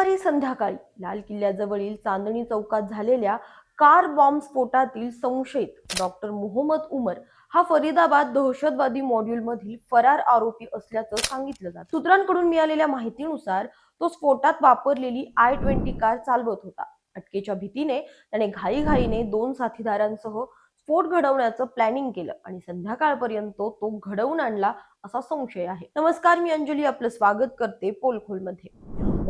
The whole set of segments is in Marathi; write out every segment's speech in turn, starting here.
गुरुवारी संध्याकाळी लाल किल्ल्याजवळील चांदणी चौकात झालेल्या कार बॉम्ब स्फोटातील संशयित डॉक्टर मोहम्मद उमर हा फरीदाबाद दहशतवादी मॉड्यूलमधील फरार आरोपी असल्याचं सांगितलं जात. सूत्रांकडून मिळालेल्या माहितीनुसार तो स्फोटात वापरलेली आय ट्वेंटी कार चालवत होता. अटकेच्या भीतीने त्याने घाईघाईने दोन साथीदारांसह स्फोट घडवण्याचं प्लॅनिंग केलं आणि संध्याकाळपर्यंत तो घडवून आणला असा संशय आहे. नमस्कार मी अंजली आपलं स्वागत करते पोलखोलमध्ये.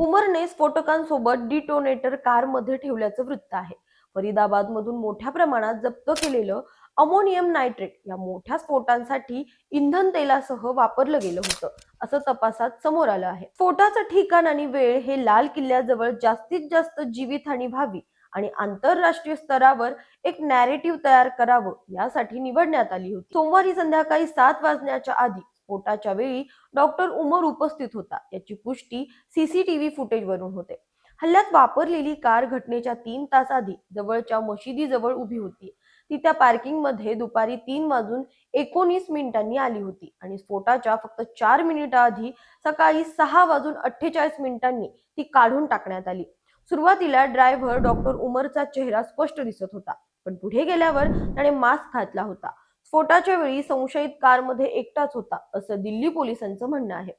उमरने स्फोटकांसोबत डिटोनेटर कारमध्ये ठेवल्याचं वृत्त आहे. फरीदाबाद मधून मोठ्या प्रमाणात जप्त केलेलं अमोनियम नायट्रेट या मोठ्या स्फोटांसाठी इंधन तेलासह वापरलं गेलं होतं असं तपासात समोर आलं आहे. स्फोटाचं ठिकाण आणि वेळ हे लाल किल्ल्याजवळ जास्तीत जास्त जीवितहानी व्हावी आणि आंतरराष्ट्रीय स्तरावर एक नॅरेटिव्ह तयार करावं यासाठी निवडण्यात आली होती. सोमवारी संध्याकाळी सात वाजण्याच्या आधी स्फोटाच्या वेळी डॉक्टर उमर उपस्थित होता. याची पुष्टी सीसीटीव्ही फुटेजवरून होते. हल्ल्यात वापरलेली कार घटनेच्या तीन तास आधी जवळच्या मशिदीजवळ उभी होती. ती त्या पार्किंगमध्ये दुपारी तीन वाजून एकोणीस मिनिटांनी आली होती आणि स्फोटाच्या फक्त चार मिनिटाआधी सकाळी सहा वाजून अठ्ठेचाळीस मिनिटांनी ती काढून टाकण्यात आली. सुरुवातीला ड्रायव्हर डॉक्टर उमरचा चेहरा स्पष्ट दिसत होता पण पुढे गेल्यावर त्याने मास्क घातला होता. स्फोटाच्या वेळी संशयित कारमध्ये एकटाच होता असं दिल्ली पोलिसांचं म्हणणं आहे.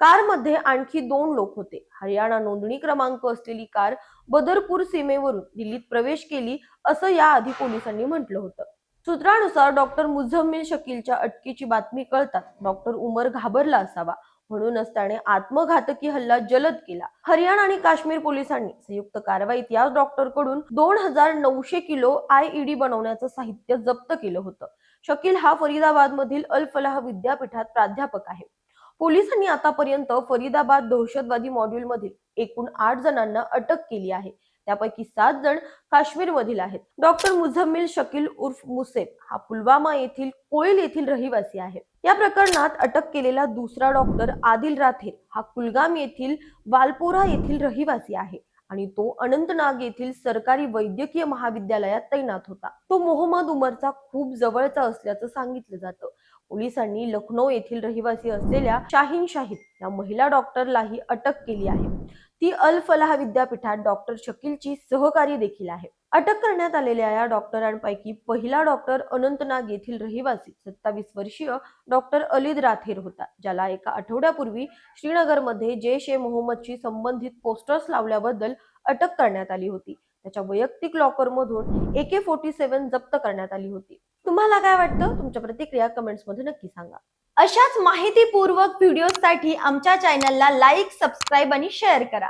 कारमध्ये आणखी दोन लोक होते. हरियाणा नोंदणी क्रमांक असलेली कार बदरपूर सीमेवरून दिल्लीत प्रवेश केली असं याआधी पोलिसांनी म्हटलं होतं. सूत्रानुसार डॉक्टर मुझम्मिल शकीलच्या अटकेची बातमी कळताच डॉक्टर उमर घाबरला असावा म्हणूनच त्याने आत्मघातकी हल्ला जलद केला. हरियाणा आणि काश्मीर पोलिसांनी संयुक्त कारवाईत या डॉक्टरकडून दोन हजार नऊशे किलो आयईडी बनवण्याचं साहित्य जप्त केलं होतं. शकील हा फरीदाबाद मधील अल फलाह विद्यापीठात प्राध्यापक आहे. पोलिसांनी आतापर्यंत फरीदाबाद दहशतवादी मॉड्यूल मधील एकूण आठ जणांना अटक केली आहे. त्यापैकी सात जण काश्मीर मधील आहेत. डॉक्टर मुझम्मिल शकील उर्फ मुसेब हा पुलवामा येथील कोळील येथील रहिवासी आहे. या प्रकरणात अटक केलेला दुसरा डॉक्टर आदिल राथेर हा कुलगाम येथील वालपोरा येथील रहिवासी आहे आणि तो अनंतनाग येथील सरकारी वैद्यकीय महाविद्यालयात तैनात होता. तो मोहम्मद उमरचा खूप जवळचा असल्याचं सांगितलं जातं. पोलिसांनी लखनौ येथील रहिवासी असलेल्या शाहीन शाहिद या महिला डॉक्टरलाही अटक केली आहे. ती अल फलाह विद्यापीठात डॉक्टर शकीलची सहकारी देखील आहे. अटक करण्यात आलेल्या या डॉक्टरांपैकी पहिला डॉक्टर अनंतनाग येथील रहिवासी सत्तावीस वर्षीय डॉक्टर अलिद राथेर होता ज्याला एका आठवड्यापूर्वी श्रीनगरमध्ये जैश ए मोहम्मदशी संबंधित पोस्टर्स लावल्याबद्दल अटक करण्यात आली होती. त्याच्या वैयक्तिक लॉकर मधून ए के फोर्टी सेव्हन जप्त करण्यात आली होती. तुम्हाला काय वाटतं? तुमच्या प्रतिक्रिया कमेंट्समध्ये नक्की सांगा. अशाच माहितीपूर्वक व्हिडिओसाठी आमच्या चॅनलला लाईक सबस्क्राईब आणि शेअर करा.